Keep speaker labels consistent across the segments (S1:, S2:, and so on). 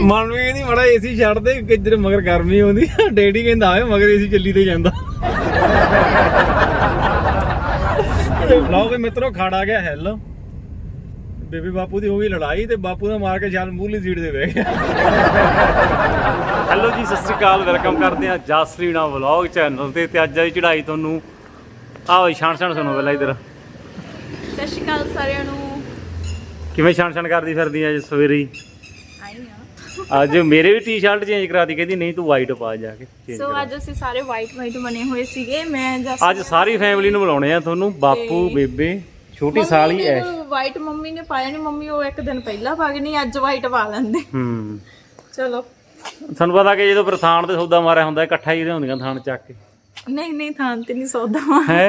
S1: ਮਨ ਵੀ ਕਹਿੰਦੀ ਮੜਾ ਏਸੀ ਛੱਡ ਦੇ ਕਿੱਧਰ ਮਗਰ ਗਰਮੀ ਆਉਂਦੀ। ਆ ਡੈਡੀ ਕਹਿੰਦਾ ਆਏ ਮਗਰ ਏਸੀ ਚੱਲੀ ਤੇ ਜਾਂਦਾ। ਲਓ ਵੀ ਮਿੱਤਰੋ ਖੜਾ ਗਿਆ ਹੈਲ ਬੇਬੀ ਬਾਪੂ ਦੀ ਹੋ ਗਈ ਲੜਾਈ ਤੇ ਬਾਪੂ ਦਾ ਮਾਰ ਕੇ ਛਾਲ ਮੂਲੀ ਸੀਟ ਦੇ ਬਹਿ ਗਿਆ। ਹੈਲੋ ਜੀ ਸਤਿ ਸ੍ਰੀ ਅਕਾਲ ਵੈਲਕਮ ਕਰਦੇ ਆ ਜਸਰੀਣਾ ਵਲੌਗ ਚੈਨਲ ਤੇ ਤੇ ਅੱਜ ਦੀ ਚੜਾਈ ਤੁਹਾਨੂੰ। ਆਓ ਛਾਣ ਛਾਣ ਸੁਣੋ ਪਹਿਲਾਂ ਇਧਰ।
S2: ਸਤਿ ਸ਼੍ਰੀ ਅਕਾਲ ਸਾਰਿਆਂ ਨੂੰ।
S1: ਕਿਵੇਂ ਛਾਣ ਛਾਣ ਕਰਦੀ ਫਿਰਦੀ ਆ ਅੱਜ ਸਵੇਰੇ? ਅੱਜ ਮੇਰੇ ਵੀ ਟੀ-ਸ਼ਰਟ ਚੇਂਜ ਕਰਾਤੀ ਕਹਿੰਦੀ ਨਹੀਂ ਤੂੰ ਵਾਈਟ ਪਾ ਜਾ ਕੇ change
S2: ਸੋ
S1: ਕਰਾ।
S2: ਅੱਜ ਅਸੀਂ ਸਾਰੇ ਵਾਈਟ ਵਾਈਟ ਬਣੇ ਹੋਏ ਸੀਗੇ ਮੈਂ ਜਸ
S1: ਅੱਜ ਸਾਰੀ ਫੈਮਿਲੀ ਨੂੰ ਬੁਲਾਉਣੇ ਆ ਤੁਹਾਨੂੰ ਬਾਪੂ ਬੇਬੇ ਛੋਟੀ ਸਾਲੀ ਐ
S2: ਵਾਈਟ ਮੰਮੀ ਨੇ ਪਾਇਆ ਨਹੀਂ ਮੰਮੀ ਉਹ ਇੱਕ ਦਿਨ ਪਹਿਲਾਂ ਪਾ ਗਈ ਨਹੀਂ ਅੱਜ ਵਾਈਟ ਪਾ ਲੈਂਦੇ।
S1: ਹੂੰ।
S2: ਚਲੋ।
S1: ਤੁਹਾਨੂੰ ਪਤਾ ਕਿ ਜਦੋਂ ਫਿਰ ਥਾਣ ਤੇ ਸੌਦਾ ਮਾਰਿਆ ਹੁੰਦਾ ਇਕੱਠਾ ਹੀ ਲਿਆਉਂਦੀਆਂ ਥਾਣ ਚੱਕ ਕੇ।
S2: ਨਹੀਂ ਨਹੀਂ ਥਾਂ ਤੇ ਨਹੀਂ ਸੌਦਾ
S1: ਹੈ?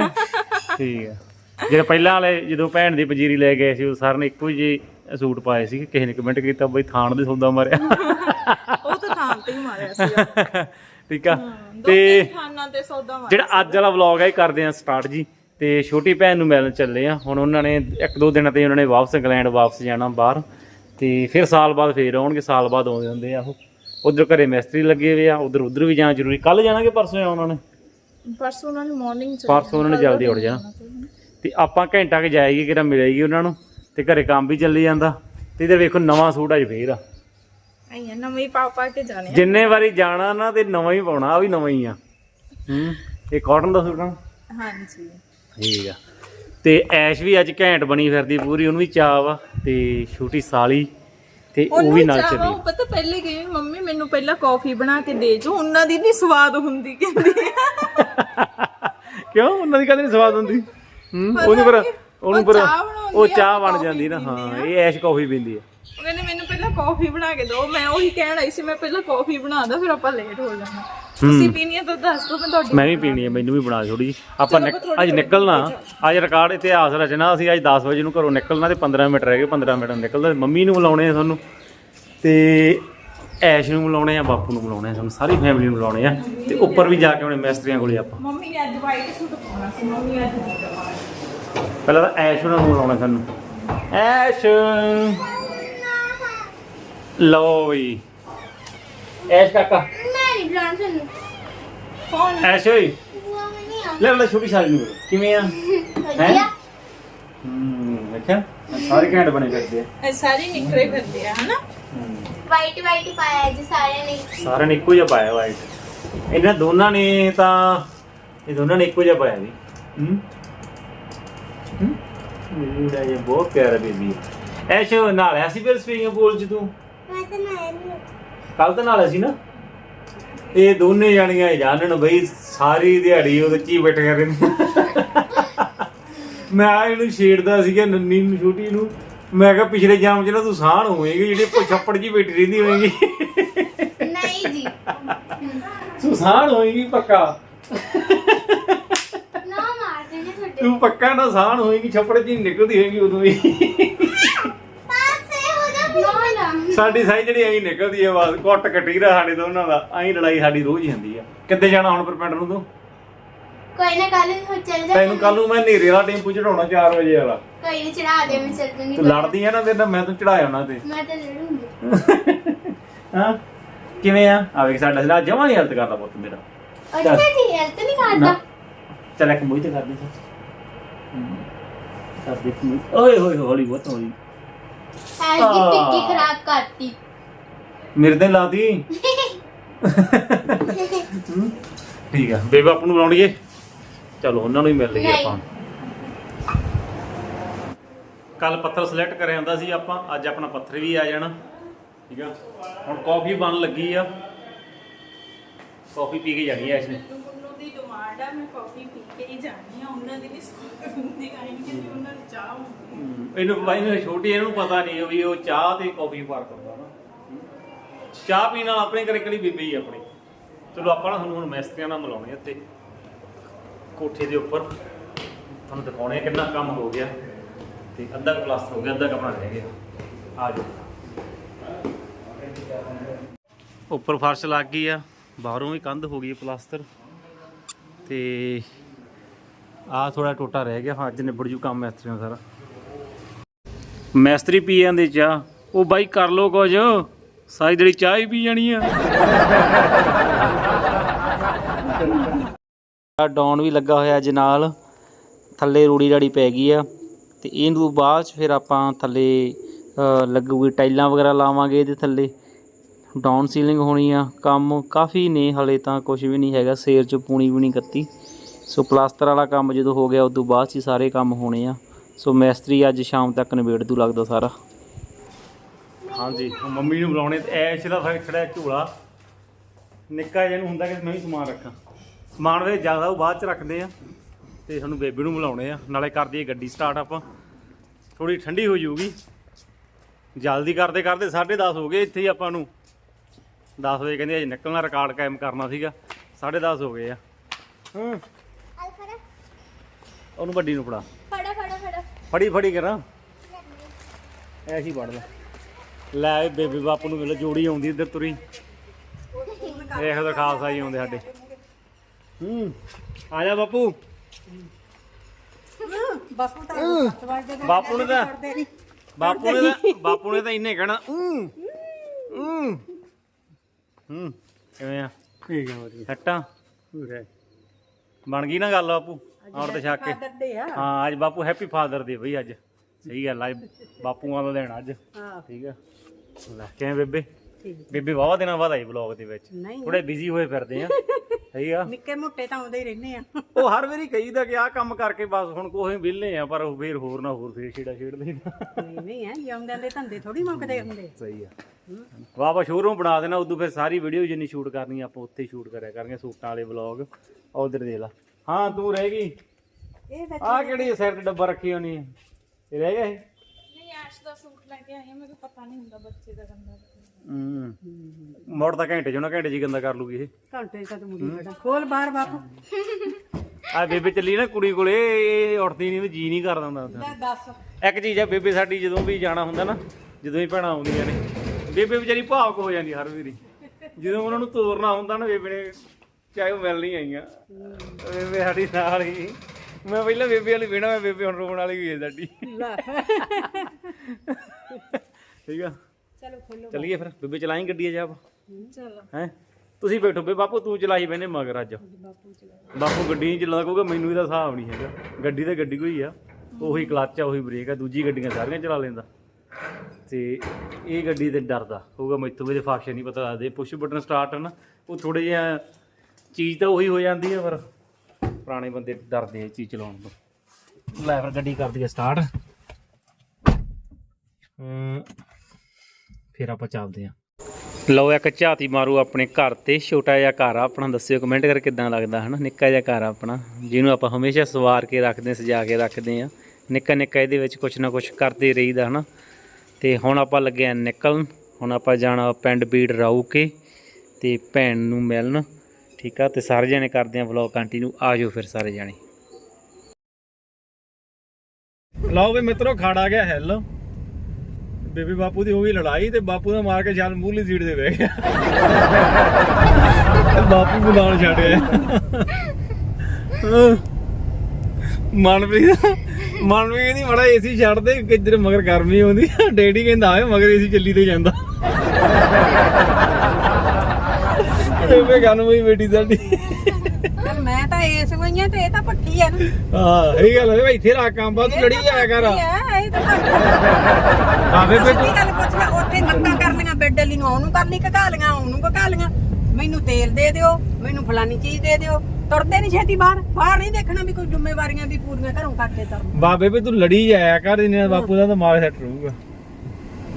S1: ਠੀਕ ਆ। ਜਿਹੜੇ ਪਹਿਲਾਂ ਵਾਲੇ ਜਦੋਂ ਭੈਣ ਦੀ ਪੰਜੀਰੀ ਲੈ ਗਏ ਸੀ ਉਹ ਸਾਰਿਆਂ ਨੇ ਇੱਕੋ ਜਿਹੇ ਸੂਟ ਪਾਏ ਸੀ ਕਿਸੇ ਨੇ ਕਮੈਂਟ ਕੀਤਾ ਬਈ ਥਾਣ ਦੇ ਸੌਦਾ ਮਾਰਿਆ।
S2: ਉਹ ਤਾਂ ਥਾਂ ਤੇ ਹੀ ਮਾਰਿਆ ਸੀ
S1: ਠੀਕ ਆ।
S2: ਤੇ ਥਾਨਾਂ ਤੇ ਸੌਦਾ ਮਾਰਿਆ
S1: ਜਿਹੜਾ ਅੱਜ ਵਾਲਾ ਵਲੌਗ ਹੈ ਇਹ ਕਰਦੇ ਆ ਸਟਾਰਟ ਜੀ। ਤੇ ਛੋਟੀ ਭੈਣ ਨੂੰ ਮਿਲਣ ਚੱਲੇ ਆ। ਹੁਣ ਉਹਨਾਂ ਨੇ ਇੱਕ ਦੋ ਦਿਨਾਂ ਤੇ ਉਹਨਾਂ ਨੇ ਵਾਪਸ ਇੰਗਲੈਂਡ ਵਾਪਸ ਜਾਣਾ ਬਾਹਰ। ਤੇ ਫਿਰ ਸਾਲ ਬਾਅਦ ਫੇਰ ਆਉਣਗੇ ਸਾਲ ਬਾਅਦ ਆਉਂਦੇ ਹੁੰਦੇ ਆ ਉਹ। ਉਧਰ ਘਰੇ ਮਿਸਤਰੀ ਲੱਗੇ ਹੋਏ ਆ ਉਧਰ ਉਧਰ ਵੀ ਜਾਣਾ ਜ਼ਰੂਰੀ। ਕੱਲ ਜਾਣਾ ਕਿ ਪਰਸੋਂ ਆਉਣਾ ਉਹਨਾਂ ਨੇ?
S2: ਪਰਸੋਂ ਉਹਨਾਂ ਨੂੰ ਮਾਰਨਿੰਗ ਚ
S1: ਪਰਸੋਂ ਉਹਨਾਂ ਨੇ ਜਲਦੀ ਉੱਠ ਜਾਣਾ। ਤੇ ਆਪਾਂ ਘੰਟਾ ਕਿ ਜਾਏਗੀ ਕਿਰਾ ਮਿਲੇਗੀ ਉਹਨਾਂ ਨੂੰ। ਤੇ ਘਰੇ ਕੰਮ ਵੀ ਚੱਲੀ ਜਾਂਦਾ। ਤੇ ਇਧਰ ਵੇਖੋ ਨਵਾਂ ਸੂਟ ਅੱਜ ਫੇਰ ਆ।
S2: ਆਈ ਆ ਨਵੇਂ ਪਾ ਪਾ ਕੇ ਜਾਣੇ ਆ।
S1: ਜਿੰਨੇ ਵਾਰੀ ਜਾਣਾ ਨਾ ਤੇ ਨਵਾਂ ਹੀ ਪਾਉਣਾ ਆ ਵੀ ਨਵਾਂ ਹੀ ਆ। ਹੂੰ ਇਹ ਕਾਟਨ ਦਾ ਸੂਟ ਆ।
S2: ਹਾਂਜੀ।
S1: ਠੀਕ ਆ। ਤੇ ਐਸ਼ ਵੀ ਅੱਜ ਘੈਂਟ ਬਣੀ ਫਿਰਦੀ ਪੂਰੀ ਉਹਨੂੰ ਵੀ ਚਾਅ ਵਾ ਤੇ ਛੋਟੀ ਸਾਲੀ ਤੇ ਉਹ ਵੀ ਨਾਲ
S2: ਚਾਹ
S1: ਚੱਲੀ।
S2: ਉਹ ਪਤਾ ਪਹਿਲੇ ਗਈ ਮੰਮੀ ਮੈਨੂੰ ਪਹਿਲਾਂ ਕਾਫੀ ਬਣਾ ਕੇ ਦੇ ਜੋ ਉਹਨਾਂ ਦੀ ਨਹੀਂ ਸਵਾਦ ਹੁੰਦੀ ਕਹਿੰਦੀ।
S1: ਕਿਉਂ? ਉਹਨਾਂ ਦੀ ਕਦੇ ਨਹੀਂ ਸਵਾਦ ਹੁੰਦੀ? ਹੂੰ ਉਹਨੂੰ ਪਰ ਉਹਨੂੰ ਪਰ
S2: ਚਾਹ ਬਣਾਉਂਦੀ
S1: ਉਹ
S2: ਆ,
S1: ਚਾਹ ਬਣ
S2: ਕੌਫੀ
S1: ਜਾਂਦੀ ਨਾ ਹਾਂ
S2: ਪੀਂਦੀ
S1: ਇਹ ਐਸ਼ ਕਾਫੀ ਪੀਂਦੀ ਆ।
S2: ਉਹ ਕਹਿੰਦੇ ਮੈਨੂੰ ਪਹਿਲਾਂ ਕਾਫੀ ਬਣਾ ਕੇ ਦਿਓ। ਮੈਂ ਉਹੀ ਕਹਿਣ ਆਈ ਸੀ ਮੈਂ ਪਹਿਲਾਂ ਕਾਫੀ ਬਣਾ ਦਾਂ ਫਿਰ ਆਪਾਂ ਲੇਟ ਹੋ ਜਾਣਾ। ਤੁਸੀਂ ਪੀਣੀ ਹੈ ਤਾਂ ਦੱਸ ਦਿਓ ਮੈਂ ਤੁਹਾਡੀ
S1: ਮੈਂ ਵੀ ਪੀਣੀ ਹੈ ਮੈਨੂੰ ਵੀ ਬਣਾ ਥੋੜੀ ਜੀ ਆਪਾਂ ਨਿਕ- ਅੱਜ ਨਿਕਲਣਾ। ਅੱਜ ਰਿਕਾਰਡ ਇਤਿਹਾਸ ਰਚਨਾ ਅਸੀਂ ਅੱਜ 10 ਵਜੇ ਨੂੰ ਘਰੋਂ ਨਿਕਲਣਾ ਤੇ 15 ਮਿੰਟ ਰਹਿ ਗਏ 15 ਮਿੰਟ ਨਿਕਲਦਾ। ਮੰਮੀ ਨੂੰ ਬੁਲਾਉਣੇ ਆ ਤੁਹਾਨੂੰ ਤੇ ਐਸ਼ ਨੂੰ ਬੁਲਾਉਣੇ ਆ ਬਾਪੂ ਨੂੰ ਬੁਲਾਉਣੇ ਆ ਤੁਹਾਨੂੰ ਸਾਰੀ ਫੈਮਿਲੀ ਨੂੰ ਬੁਲਾਉਣੇ ਆ ਤੇ ਉੱਪਰ ਵੀ ਜਾ ਕੇ ਉਹਨੇ ਮਿਸਤਰੀਆਂ ਕੋਲੇ ਆਪਾਂ।
S2: ਮੰਮੀ ਨੇ ਅੱਜ ਵਾਈਟ ਸੂਟ ਪਾਉਣਾ ਸੀ ਮੰਮੀ ਅੱਜ ਨਹੀਂ ਪਾਉਣਾ
S1: ਪਹਿਲਾਂ ਤਾਂ ਐਸ਼ ਉਹਨਾਂ ਨੂੰ ਬੁਲਾਉਣਾ ਸਾਨੂੰ। ਐਸ਼। ਲਓ ਵੀ ਐਸ਼ ਕਾਕਾ।
S3: ਨਹੀਂ ਬੁਲਾਉਣ ਤੁਹਾਨੂੰ।
S2: ਕੌਣ
S1: ਐਸ਼ ਓਏ।
S3: ਬੁਆ ਨਹੀਂ ਆ
S1: ਲੈ ਲੈ ਛੋਟੀ ਸਾਲੀ ਨੂੰ। ਕਿਵੇਂ ਆ?
S3: ਵਧੀਆ।
S1: ਹੂੰ? ਦੇਖਿਆ ਸਾਰੇ ਘੈਂਟ ਬਣੇ ਫਿਰਦੇ ਆ।
S2: ਇਹ ਸਾਰੇ ਨਿਕਰੇ ਫਿਰਦੇ ਆ ਹਨਾ?
S3: ਵਾਈਟ ਵਾਈਟ ਪਾਇਆ ਜੀ ਸਾਰਿਆਂ ਨੇ।
S1: ਸਾਰਿਆਂ ਨੇ ਇੱਕੋ ਜਿਹਾ ਪਾਇਆ ਵਾਈਟ ਇਹਨਾਂ ਦੋਨਾਂ ਨੇ ਤਾਂ ਇਹ ਦੋਨਾਂ ਨੇ ਇੱਕੋ ਜਿਹਾ ਪਾਇਆ ਵੀ। ਹੂੰ ਹੂੰ? ਇਹ ਬਹੁਤ ਪਿਆਰਾ ਬੇਬੀ। ਐਸ਼ ਨਾਲ ਆਇਆ ਸੀ ਫਿਰ ਸਵਿਮਿੰਗ ਪੂਲ ਚ ਤੂੰ?
S3: ਮੈਂ ਤਾਂ ਨਾ ਨਹੀਂ।
S1: ਕੱਲ ਤਾਂ ਨਾਲ ਸੀ ਨਾ? ਇਹ ਦੋਨੇ ਜਾਣੀਆਂ ਜਾਣਨ ਬਈ ਸਾਰੀ ਦਿਹਾੜੀ ਉਹਦੇ ਚ ਹੀ ਬੈਠਿਆ ਰਹਿੰਦੇ ਮੈਂ ਆ ਇਹਨੂੰ ਛੇੜਦਾ ਸੀਗਾ ਨੰਨੀ ਨੂੰ ਛੋਟੀ ਨੂੰ। ਮੈਂ ਕਿਹਾ ਪਿਛਲੇ ਜਾਮ ਚ ਨਾ ਤੂੰ ਸਾਹਣ ਹੋਏਗੀ ਜਿਹੜੀ ਛੱਪੜ ਜੀ ਬੈਠੀ ਰਹਿੰਦੀ ਹੋਏਗੀ
S3: ਨਹੀਂ ਜੀ।
S1: ਤੂੰ ਸਾਹਣ ਹੋਏਗੀ ਪੱਕਾ।
S3: ਨਾ ਨੇ ਤੁਹਾਡੇ
S1: ਤੂੰ ਪੱਕਾ ਨਾ ਸਾਹਣ ਹੋਏਗੀ ਛੱਪੜ ਜੀ ਨਿਕਲਦੀ ਹੋਏਗੀ ਉਦੋਂ ਹੀ
S3: ਪਾਸੇ ਹੋ ਜਾ ਨਾ ਨਾ।
S1: ਸਾਡੀ ਸਾਈ ਜਿਹੜੀ ਐਂ ਨਿਕਲਦੀ ਹੈ ਬਸ ਕੁੱਟ ਕਟੀਰਾ ਸਾਡੇ ਦੋਨਾਂ ਦਾ ਐਂ ਲੜਾਈ ਸਾਡੀ ਰੋਜ਼ ਹੀ ਹੁੰਦੀ ਆ। ਕਿੱਥੇ ਜਾਣਾ ਹੁਣ ਪਿੰਡ ਨੂੰ ਤੂੰ?
S3: ਕੋਈ ਨਾ ਕੱਲ ਹੋ ਚੱਲ ਜਾ
S1: ਤੈਨੂੰ ਕੱਲ ਨੂੰ ਮੈਂ ਨੇਰੇ ਵਾਲਾ ਟੈਂਪੂ ਚੜਾਉਣਾ 4 ਵਜੇ ਵਾਲਾ।
S3: ਕੋਈ ਨਾ ਚੜਾ ਦੇ ਮੈਂ ਚੱਲ ਜੂੰਗੀ
S1: ਤੂੰ ਲੜਦੀ ਆ ਨਾ ਨਾਲ ਮੈਂ ਤੂੰ ਚੜਾਇਆ ਉਹਨਾਂ ਤੇ।
S3: ਮੈਂ ਤਾਂ ਲੜੂੰਗੀ।
S1: ਹਾਂ? ਕਿਵੇਂ ਆ? ਆ ਵੇਖ ਸਾਡਾ ਸਿਰਾ ਜਮਾ ਨਹੀਂ ਹਲਤ ਕਰਦਾ ਪੁੱਤ ਮੇਰਾ।
S3: ਅੱਛਾ ਜੀ ਹੈਲਥ ਨਹੀਂ ਕਰਦਾ?
S1: ਚੱਲ ਇੱਕ ਮੂੰਹ ਤੇ ਕਰ ਦੇ ਸਰ ਕਰ ਦੇ ਮੂੰਹ। ਓਏ ਹੋਏ ਹੌਲੀ ਬਹੁਤ ਹੌਲੀ
S3: ਐਸ ਦੀ ਪਿੱਕੀ ਖਰਾਬ ਕਰਤੀ।
S1: ਮੇਰੇ ਤੇ ਲਾਤੀ? ਠੀਕ ਆ। ਬੇਬਾ ਆਪ ਨੂੰ ਬੁਲਾਉਣੀਏ ਚਲੋ ਉਹਨਾਂ ਨੂੰ ਹੀ ਮਿਲ ਲਈਏ। ਆਪਾਂ। ਕੱਲ ਪੱਥਰ ਸਿਲੈਕਟ ਕਰਿਆ ਹੁੰਦਾ ਸੀ ਆਪਾਂ। ਅੱਜ ਆਪਣਾ ਪੱਥਰ ਵੀ ਆ ਜਾਣਾ। ਠੀਕ ਆ। ਹੁਣ ਕਾਫੀ ਬਣ ਲੱਗੀ ਆ। ਕਾਫੀ ਪੀ ਕੇ ਜਾਣੀ ਐ ਇਸਨੇ
S2: ਦੀ ਆ ਮੈਂ ਕਾਫੀ ਪੀ ਕੇ ਹੀ ਜਾਣੀ ਆ ਉਹਨਾਂ ਦੀ ਸਵਾਦ ਹੁੰਦੀ ਆਈ ਨਹੀਂ ਕਿ ਉਹਨਾਂ ਨੂੰ ਚਾਹ ਹੁੰਦੀ
S1: ਇਹਨੂੰ ਬਾਈ ਨੂੰ ਛੋਟੀ ਇਹਨੂੰ ਪਤਾ ਨਹੀਂ ਵੀ ਉਹ ਚਾਹ ਤੇ ਕਾਫੀ ਫ਼ਰਕ ਹੁੰਦਾ ਨਾ। ਚਾਹ ਪੀਣ ਨਾਲ ਆਪਣੇ ਘਰੇ ਕਿਹੜੀ ਬੀਬੀ ਆ ਆਪਣੀ? ਚਲੋ ਆਪਾਂ ਨਾ ਤੁਹਾਨੂੰ ਹੁਣ ਮਿਸਤਰੀਆਂ ਨਾਲ ਮਿਲਾਉਣੇ ਆ ਤੇ ਕੋਠੇ ਦੇ ਉੱਪਰ। ਤੁਹਾਨੂੰ ਦਿਖਾਉਣੇ ਆ ਕਿੰਨਾ ਕੰਮ ਹੋ ਗਿਆ। ਤੇ ਅੱਧਾ ਕੁ ਹੋ ਗਿਆ ਅੱਧਾ ਕਪੜਾ ਰਹਿ ਗਿਆ। ਆ ਜਾਓ। ਉੱਪਰ ਫਰਸ਼ ਲੱਗ ਗਈ ਆ ਬਾਹਰੋਂ ਵੀ ਕੰਧ ਹੋ ਗਈ ਹੈ ਪਲਾਸਟਰ ਤੇ ਆ ਥੋੜਾ ਟੋਟਾ ਰਹਿ ਗਿਆ ਹਾਂ ਅੱਜ ਨਿਬੜ ਜੂ ਕੰਮ ਮਿਸਤਰੀਆਂ ਦਾ ਸਾਰਾ। ਮਿਸਤਰੀ ਪੀ ਜਾਂਦੇ ਚਾਹ ਉਹ ਬਾਈ ਕਰ ਲੋ ਕੁਝ ਸਾਰੀ ਜਿਹੜੀ ਚਾਹ ਹੀ ਪੀ ਜਾਣੀ ਆ।
S4: ਆ ਡਾਉਨ ਵੀ ਲੱਗਾ ਹੋਇਆ ਅੱਜ ਨਾਲ ਥੱਲੇ ਰੂੜੀ ਰਾੜੀ ਪੈ ਗਈ ਆ ਤੇ ਇਹਨੂੰ ਬਾਅਦ ਚ ਫਿਰ ਆਪਾਂ ਥੱਲੇ ਅ, ਲੱਗੂਗੀ ਟਾਈਲਾਂ ਵਗੈਰਾ ਲਾਵਾਂਗੇ ਇਹਦੇ ਥੱਲੇ। ਡਾਊਨ ਸੀਲਿੰਗ ਹੋਣੀ ਆ, ਕੰਮ ਕਾਫੀ ਨੇ ਹਲੇ ਤਾਂ ਕੁਝ ਵੀ ਨਹੀਂ ਹੈਗਾ, ਸੇਰ ਚ ਪੂਣੀ ਵੀ ਨਹੀਂ ਕੱਤੀ। ਸੋ ਪਲਾਸਟਰ ਵਾਲਾ ਕੰਮ ਜਦੋਂ ਹੋ ਗਿਆ, ਉਦੋਂ ਬਾਅਦ 'ਚ ਹੀ ਸਾਰੇ ਕੰਮ ਹੋਣੇ ਆ। ਸੋ ਮੈਸਤਰੀ ਅੱਜ ਸ਼ਾਮ ਤੱਕ ਨਿਬੇੜ ਦੂ, ਲੱਗਦਾ ਸਾਰਾ।
S1: ਹਾਂਜੀ ਮੰਮੀ ਨੂੰ ਬੁਲਾਉਣੇ, ਤੇ ਐਸ਼ ਦਾ ਫਿਰ ਖੜਾ ਝੋਲਾ। ਨਿੱਕਾ ਜਿਹਾ ਨੂੰ ਹੁੰਦਾ ਕਿ ਮੈਂ ਵੀ ਸਮਾਨ ਰੱਖਾਂ। ਸਮਾਨ ਵੇ ਜ਼ਿਆਦਾ ਉਹ ਬਾਅਦ ਚ ਰੱਖਦੇ ਆ। ਤੇ ਸਾਨੂੰ ਬੇਬੀ ਨੂੰ ਬੁਲਾਉਣੇ ਆ। ਨਾਲੇ ਕਰ ਦਈਏ ਗੱਡੀ ਸਟਾਰਟ ਆਪਾਂ। ਥੋੜੀ ਠੰਡੀ ਹੋ ਜਾਊਗੀ। ਜਲਦੀ ਕਰਦੇ ਕਰਦੇ 10:30 ਹੋ ਗਏ ਇੱਥੇ ਹੀ ਆਪਾਂ ਨੂੰ। 10 ਵਜੇ ਕਹਿੰਦੇ ਅੱਜ ਨਿਕਲਣਾ ਰਿਕਾਰਡ ਕਾਇਮ ਕਰਨਾ ਸੀਗਾ। 10:30 ਹੋ ਗਏ ਆ। ਹਾਂ। ਉਹਨੂੰ ਵੱਡੀ ਨੂੰ ਫੜਾ।
S3: ਫੜਾ ਫੜਾ ਫੜਾ।
S1: ਫੜੀ ਫੜੀ ਕਰਾਂ। ਐਸੀ ਵੜ ਲੈ। ਲੈ ਬੇਬੀ ਬਾਪੂ ਨੂੰ ਮਿਲੋ ਜੋੜੀ ਆਉਂਦੀ ਇੱਧਰ ਤੁਰੀ। ਦੇਖ ਤਾਂ ਖਾਲਸਾ ਜੀ ਆਉਂਦੇ ਸਾਡੇ। ਹੂੰ। ਆ ਜਾ ਬਾਪੂ।
S5: ਬਾਪੂ ਤਾਂ ਸੱਤ ਵਜੇ ਦੇ
S1: ਬਾਪੂ ਨੇ ਤਾਂ ਬਾਪੂ ਨੇ ਤਾਂ ਬਾਪੂ ਨੇ ਤਾਂ ਇੰਨੇ ਕਹਿਣਾ। ਹੂੰ। ਹੂੰ। ਹੂੰ ਕਿਵੇਂ ਆ? ਠੀਕ ਆ ਵਧੀਆ। ਹੱਟਾਂ ਪੂਰਾ ਬਣ ਗਈ ਨਾ ਗੱਲ ਬਾਪੂ? ਆਉਣ ਤੇ ਛੱਕ ਕੇ। ਹਾਂ ਅੱਜ ਬਾਪੂ ਹੈਪੀ ਫਾਦਰ ਦੇ ਬਈ ਅੱਜ। ਸਹੀ ਗੱਲ ਆ ਅੱਜ ਬਾਪੂਆਂ ਦਾ ਦਿਨ ਅੱਜ।
S5: ਹਾਂ।
S1: ਠੀਕ ਆ। ਲੈ ਕਿਵੇਂ ਬੇਬੇ?
S5: ਠੀਕ।
S1: ਬੇਬੇ ਵਾਵਾ ਦਿਨਾਂ ਬਾਅਦ ਆਈ ਵਲੌਗ ਦੇ ਵਿੱਚ।
S5: ਨਹੀਂ।
S1: ਥੋੜੇ ਬਿਜ਼ੀ ਹੋਏ ਫਿਰਦੇ ਆ। ਸਹੀ ਆ।
S5: ਨਿੱਕੇ ਮੋਟੇ ਤਾਂ ਆਉਂਦੇ ਹੀ ਰਹਿੰਦੇ ਆ।
S1: ਉਹ ਹਰ ਵਾਰੀ ਕਹੀਦਾ ਕਿ ਆਹ ਕੰਮ ਕਰਕੇ ਬਸ ਹੁਣ ਕੋਈ ਵਿਹਲੇ ਆ ਪਰ ਉਹ ਫੇਰ ਹੋਰ ਨਾ ਹੋਰ ਫੇਰ ਛੇੜਾ ਛੇੜਦੇ ਨਾ
S5: ਨਹੀਂ ਨਹੀਂ ਹੈ ਜਿਉਂਦਿਆਂ ਦੇ ਧੰਦੇ ਥੋੜੀ ਮੁੱਕਦੇ ਹੁੰਦੇ।
S1: ਸਹੀ ਆ। ਵਾਵਾ ਸ਼ੋਰੂਮ ਬਣਾ ਦੇਣਾ ਉਦੋਂ ਫਿਰ ਸਾਰੀ ਵੀਡੀਓ ਜਿੰਨੀ ਸ਼ੂਟ ਕਰਨੀ ਆਪਾਂ ਉੱਥੇ ਹੀ ਸ਼ੂਟ ਕਰਿਆ ਕਰਾਂਗੇ ਸੂਟਾਂ ਵਾਲੇ ਵਲੌਗ ਉਧਰ ਦੇਖ ਲਾ। ਹਾਂ ਤੂੰ ਰਹਿ ਗਈ।
S5: ਇਹ ਵਿੱਚ
S1: ਆਹ ਕਿਹੜੀ ਸਿਰ ਤੇ ਡੱਬਾ ਰੱਖੀ ਹੋਣੀ ਹੈ ਇਹ ਰਹਿ ਗਿਆ ਇਹ?
S2: ਨਹੀਂ ਐਸ਼ ਦਾ ਸੂਟ ਲੈ ਕੇ ਆਈ ਹਾਂ ਮੈਨੂੰ ਪਤਾ ਨਹੀਂ ਹੁੰਦਾ ਬੱਚੇ ਦਾ ਗੰਦਾ
S1: ਹੂੰ। ਮੋੜ ਤਾਂ ਘੰਟੇ ਚ ਨਾ ਘੰਟੇ ਹੀ ਗੰਦਾ ਕਰ ਲੂਗੀ ਇਹ।
S5: ਘੰਟੇ ਤੱਕ ਮੁੜੀ ਬੜਾ ਖੋਲ ਬਾਹਰ ਬਾਪੂ।
S1: ਆ ਬੇਬੇ ਚੱਲੀ ਨਾ ਕੁੜੀ ਕੋਲੇ ਇਹ ਉੱਠਦੀ ਨਹੀਂ ਵੀ ਜੀ ਨਹੀਂ ਕਰਦਾ ਹੁੰਦਾ।
S5: ਲੈ ਦੱਸ।
S1: ਇੱਕ ਚੀਜ਼ ਆ ਬੇਬੇ ਸਾਡੀ ਜਦੋਂ ਵੀ ਜਾਣਾ ਹੁੰਦਾ ਨਾ ਜਦੋਂ ਹੀ ਭੈਣਾਂ ਆਉਂਦੀਆਂ ਨੇ ਬੇਬੇ ਵਿਚਾਰੀ ਭਾਵਕ ਹੋ ਜਾਂਦੀ ਹਰ ਵਾਰੀ। ਜਦੋਂ ਉਹਨਾਂ ਨੂੰ ਤੋਰਨਾ ਹੁੰਦਾ ਨਾ ਬੇਬੇ ਨੇ ਚਾਹੇ ਉਹ ਮਿਲ ਨਹੀਂ ਆਈਆਂ। ਬੇਬੇ ਸਾਡੀ ਨਾਲ ਹੀ। ਮੈਂ ਪਹਿਲਾਂ ਬੇਬੇ ਵਾਲੀ ਵੇਣਾ ਮੈਂ ਬੇਬੇ ਹੁਣ ਰੋਣ ਵਾਲੀ ਵੀ ਹੈ ਸਾਡੀ।
S5: ਲੈ।
S1: ਠੀਕ ਆ?
S5: ਚਲੋ ਖੋਲੋ
S1: ਚੱਲੀਏ ਫਿਰ। ਬੇਬੇ ਚਲਾਈ ਗੱਡੀ ਜਾ
S2: ਚਲੋ।
S1: ਹੈ? ਤੁਸੀਂ ਬੈਠੋ ਬੇ ਬਾਪੂ ਤੂੰ ਚਲਾਈ ਬੈਨੇ ਮਗਰ ਅੱਜ। ਬਾਪੂ ਗੱਡੀ ਨਹੀਂ ਚਲਾਉਂਦਾ ਕਿਉਂਕਿ ਮੈਨੂੰ ਇਹਦਾ ਹਿਸਾਬ ਨਹੀਂ ਹੈਗਾ। ਗੱਡੀ ਤਾਂ ਗੱਡੀ ਕੋਈ ਆ। ਉਹੀ ਕਲੱਚ ਆ ਉਹੀ ਬ੍ਰੇਕ ਆ ਦੂਜੀ ਗੱਡੀਆਂ ਸਾਰੀਆਂ ਚਲਾ ਲੈਂਦਾ। ਤੇ ਇਹ ਗੱਡੀ ਤੇ ਡਰਦਾ। ਹੋਊਗਾ ਮੈਥੋਂ ਵੀ ਇਹਦੇ ਫਾਕਸ਼ਨ ਨਹੀਂ ਪਤਾ ਲੱਗਦੇ। ਪੁਸ਼ ਬਟਨ ਸਟਾਰਟ ਨਾ ਉਹ ਥੋੜੇ ਜਿਹਾ ਚੀਜ਼ ਤਾਂ ਉਹੀ ਹੋ ਜਾਂਦੀ ਹੈ ਪਰ ਪੁਰਾਣੇ ਬੰਦੇ ਡਰਦੇ ਇਹ ਚੀਜ਼ ਚਲਾਉਣ ਤੋਂ। ਲੈ ਫਿਰ ਗੱਡੀ ਕਰ ਦਈਏ ਸਟਾਰਟ। ਹੂੰ। ਫਿਰ ਆਪਾਂ ਚੱਲਦੇ ਆਂ ਲਓ ਇੱਕ ਝਾਤੀ ਮਾਰੂ ਆਪਣੇ ਘਰ ਤੇ, ਛੋਟਾ ਜਿਹਾ ਘਰ ਆ ਆਪਣਾ, ਦੱਸਿਓ ਕਮੈਂਟ ਕਰਕੇ ਕਿਦਾਂ ਲੱਗਦਾ, ਹਨਾ? ਨਿੱਕਾ ਜਿਹਾ ਘਰ ਆ ਆਪਣਾ, ਜਿਹਨੂੰ ਆਪਾਂ ਹਮੇਸ਼ਾ ਸਵਾਰ ਕੇ ਰੱਖਦੇ, ਸਜਾ ਕੇ ਰੱਖਦੇ ਆ ਨਿੱਕਾ ਨਿੱਕਾ ਇਹਦੇ ਵਿੱਚ ਕੁਛ ਨਾ ਕੁਛ ਕਰਦੇ ਰਹੀਦਾ, ਹਨਾ? ਤੇ ਹੁਣ ਆਪਾਂ ਲੱਗੇ ਆ ਨਿਕਲਣ, ਹੁਣ ਆਪਾਂ ਜਾਣਾ ਪਿੰਡ ਬੀੜ ਰਾਊ ਕੇ ਤੇ ਭੈਣ ਨੂੰ ਮਿਲਣ, ਠੀਕ ਆ? ਤੇ ਸਾਰੇ ਜਣੇ ਕਰਦੇ ਆ ਵਲੌਗ ਕੰਟੀਨਿਊ ਆਜੋ ਫਿਰ ਸਾਰੇ ਜਣੇ। ਲਓ ਵੀ ਮਿੱਤਰੋ, ਖੜ ਗਿਆ ਹੈਲ ਬੇਬੀ ਬਾਪੂ ਦੀ ਹੋ ਗਈ ਲੜਾਈ ਤੇ ਬਾਪੂ ਦਾ ਮਾਰ ਕੇ ਛਾਲ ਮੂਲੀ ਸੀਟ ਦੇ ਬਹਿ ਗਿਆ। ਬਾਪੂ ਨੂੰ ਨਾਲ ਛੱਡ ਗਿਆ ਮਨਪ੍ਰੀਤ ਮਨਪ੍ਰੀਤ ਕਹਿੰਦੀ ਬੜਾ ਏਸੀ ਛੱਡ ਦੇ ਕਿੱਧਰ ਮਗਰ ਗਰਮੀ ਆਉਂਦੀ ਡੈਡੀ ਕਹਿੰਦਾ ਆਏ ਮਗਰ ਏਸੀ ਚੱਲੀ ਤੇ ਜਾਂਦਾ। ਬੇਬੇ ਗਨ ਹੋਈ ਬੇਟੀ ਸਾਡੀ।
S5: ਮੈਂ ਤਾਂ ਇਸ ਗਈਆਂ ਤੇ ਇਹ ਤਾਂ ਪੱਠੀ ਆ ਨਾ।
S1: ਹਾਂ ਇਹ ਗੱਲ ਹੈ ਇੱਥੇ ਰੱਖ ਕੰਮ ਬਾ ਤੂੰ ਲੜੀ ਜਾਇਆ ਕਰ।
S5: ਇਹ ਆ, ਇਹ ਤਾਂ ਪੱਠੀ
S1: ਆ ਬੇਬੇ
S5: ਸੱਚੀ ਗੱਲ ਪੁੱਛ ਲੈ ਉੱਥੇ ਨੱਕਾਂ ਕਰ ਲੀਆਂ ਬੈੱਡ ਲਈ ਨੂੰ ਉਹਨੂੰ ਕਰ ਲਈ ਕਕਾ ਲੀਆਂ ਉਹਨੂੰ ਕਕਾ ਲੀਆਂ ਮੈਨੂੰ ਤੇਲ ਦੇ ਦਿਓ ਮੈਨੂੰ ਫਲਾਨੀ ਚੀਜ਼ ਦੇ ਦਿਓ। ਤੁਰਦੇ ਨਹੀਂ ਛੇਤੀ ਬਾਹਰ ਬਾਹਰ ਨਹੀਂ ਦੇਖਣਾ ਵੀ ਕੋਈ ਜ਼ਿੰਮੇਵਾਰੀਆਂ ਵੀ ਪੂਰੀਆਂ ਘਰੋਂ ਕਰਕੇ ਤਰ
S1: ਬਾਬੇ ਵੀ ਤੂੰ ਲੜੀ ਜਾਇਆ ਕਰ ਇਹਨੇ ਬਾਪੂ ਦਾ ਦਿਮਾਗ ਸੈੱਟ ਰਹੂਗਾ।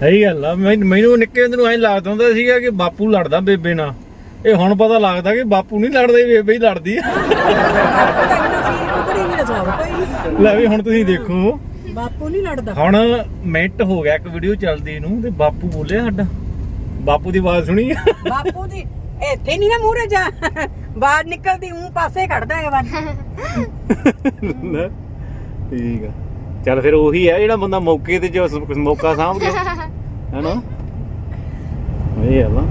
S1: ਸਹੀ ਗੱਲ ਆ ਮੈਨੂੰ ਨਿੱਕੇ ਹੁੰਦੇ ਨੂੰ ਐਂ ਲੱਗਦਾ ਹੁੰਦਾ ਸੀਗਾ ਕਿ ਬਾਪੂ ਲੜਦਾ ਬੇਬੇ ਨਾਲ। ਇਹ ਹੁਣ ਪਤਾ ਲੱਗਦਾ ਕਿ ਬਾਪੂ ਨਹੀਂ ਲੜਦਾ ਬੇਬੇ ਹੀ ਲੜਦੀ ਆ। ਲੈ ਵੀ ਹੁਣ ਤੁਸੀਂ ਦੇਖੋ।
S5: ਬਾਪੂ ਨਹੀਂ ਲੜਦਾ।
S1: ਹੁਣ ਮਿੰਟ ਹੋ ਗਿਆ ਇੱਕ ਵੀਡੀਓ ਚੱਲਦੀ ਨੂੰ ਤੇ ਬਾਪੂ ਬੋਲਿਆ ਸਾਡਾ। ਬਾਪੂ ਦੀ ਆਵਾਜ਼ ਸੁਣੀ?
S5: ਬਾਪੂ ਦੀ ਇੱਥੇ ਨਹੀਂ ਨਾ ਮੂਹਰੇ ਜਾ। ਬਾਹਰ ਨਿਕਲਦੀ ਹੂੰ ਪਾਸੇ ਕੱਢਦਾ ਹੈ ਵਾਰ।
S1: ਲੈ, ਠੀਕ ਆ। ਚੱਲ ਫਿਰ ਉਹੀ ਆ ਜਿਹੜਾ ਬੰਦਾ ਮੌਕੇ ਤੇ ਜੋ ਸ- ਮੌਕਾ ਸਾਂਭ ਗਿਆ। ਹੈਨਾ? ਇਹ ਆ ਨਾ।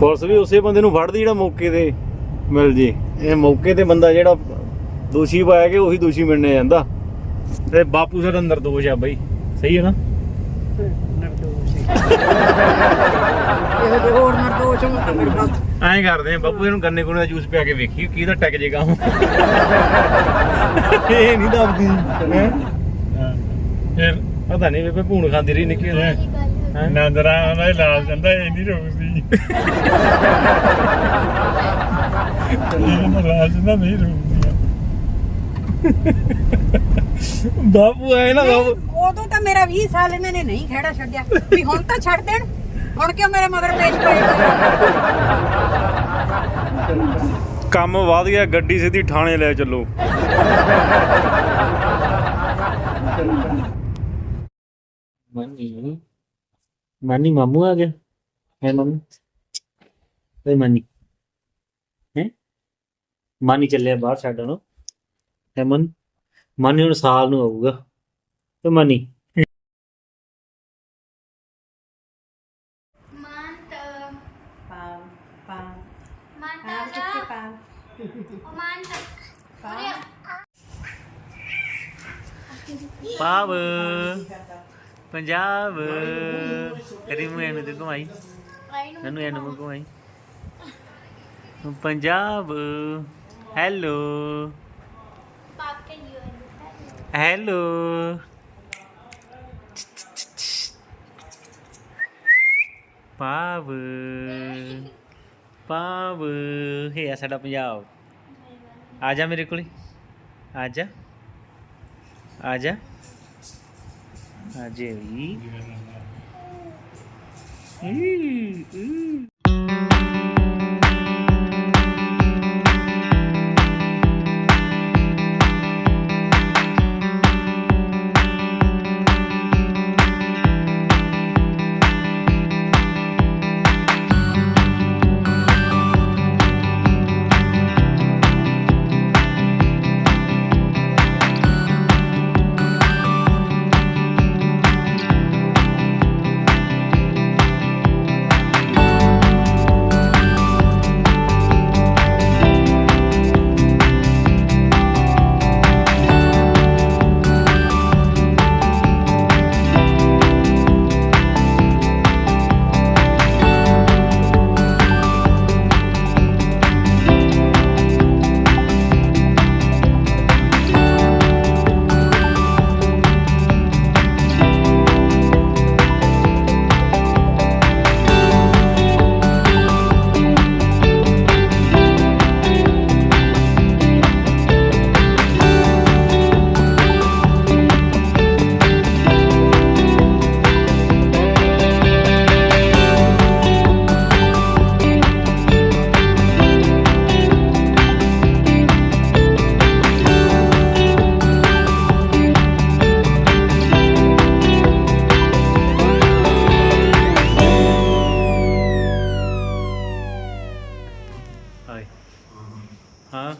S1: ਪੁਲਿਸ ਵੀ ਉਸੇ ਬੰਦੇ ਨੂੰ ਫੜਦੀ ਜਿਹੜਾ ਮੌਕੇ ਤੇ ਮਿਲ ਜੇ। ਇਹ ਮੌਕੇ ਤੇ ਬੰਦਾ ਜਿਹੜਾ ਦੋਸ਼ੀ ਪਾਇਆ ਕਿ ਉਹੀ ਦੋਸ਼ੀ ਮੰਨਿਆ ਜਾਂਦਾ। ਤੇ ਬਾਪੂ ਸਾਡਾ ਨਿਰਦੋਸ਼ ਆ ਬਈ। ਸਹੀ ਹੈ ਨਾ?
S5: ਹੋਵੇ ਤੇ ਹੋਰ ਨਿਰਦੋਸ਼ ਹੋਣ ਤੇ ਫਿਰ ਬਸ
S1: ਐਂ ਕਰਦੇ ਆ ਬੱਬੂ ਇਹਨੂੰ ਗੰਨੇ ਗੁੰਨੇ ਦਾ ਜੂਸ ਪਿਆ ਕੇ ਵੇਖੀ ਕਿਹਦਾ ਟੈਕ ਜੇਗਾ ਹੁਣ ਇਹ ਨਹੀਂ ਦੱਬਦੀ। ਹੈ? ਫਿਰ ਪਤਾ ਨਹੀਂ ਬੇਬੇ ਭੂਣ ਖਾਂਦੀ ਰਹੀ ਨਿੱਕੀ ਹੈ? ਨੰਦਰਾ ਉਹਨਾਂ ਦੇ ਲਾਲ ਜਾਂਦਾ ਇਹ ਨਹੀਂ ਰੋਕਦੀ ਇਹ ਲਾਲ ਜਾਂਦਾ ਨਹੀਂ ਰੋਕਦੀ। ਬਾਬੂ ਐ ਨਾ ਬਾਬੂ
S5: ਉਦੋਂ ਤਾਂ ਮੇਰਾ 20 ਸਾਲ ਇਹਨਾਂ ਨੇ ਨਹੀਂ ਖੇੜਾ ਛੱਡਿਆ। ਵੀ ਹੁਣ ਤਾਂ ਛੱਡ ਦੇਣ। ਹੁਣ ਕਿਉਂ ਮੇਰੇ ਮਗਰ ਪੇਸ਼ ਪਏ
S1: ਕੰਮ ਵਧ ਗਿਆ ਗੱਡੀ ਸਿੱਧੀ ਥਾਣੇ ਲੈ ਚੱਲੋ।
S4: ਮਾਨੀ ਮਾਨੀ ਮਾਮੂ ਆ ਗਿਆ ਹੈ ਮਾਮੂ? ਓਏ ਮਾਨੀ। ਹੈ? ਮਾਨੀ ਚੱਲਿਆ ਬਾਹਰ ਛੱਡਣ। ਨੂੰ ਹੈ ਮਨ ਮਾਨੀ ਹੁਣ ਸਾਲ ਨੂੰ ਆਊਗਾ। ਤੇ ਮਾਨੀ?
S3: ਮੰਤ
S5: ਪਾਲ ਪਾਲ।
S3: ਮੰਤ
S5: ਆਪ ਕਿੱਥੇ ਪਾਲ।
S3: ਮੰਤ
S4: ਪਾਵ। ਪੰਜਾਬ। ਕਰੀ ਮੂੰਹ ਇਹਨੂੰ ਤੇ ਘੁਮਾਈ। ਇਹਨੂੰ ਇਹਨੂੰ ਮੂੰਹ ਘੁਮਾਈ। ਪੰਜਾਬ। ਹੈਲੋ।
S3: ਪਾਕੇ ਜਿਓ
S4: ਹੈਲੋ ਪਾਵ ਪਾਵ ਹੈ ਸਾਡਾ ਪੰਜਾਬ ਆ ਜਾ ਮੇਰੇ ਕੋਲੇ ਆ ਜਾ ਆ ਜਾ ਆ ਜੇ ਵੀ ਈ, ਈ।
S1: ਹਾਏ ਹਾਂ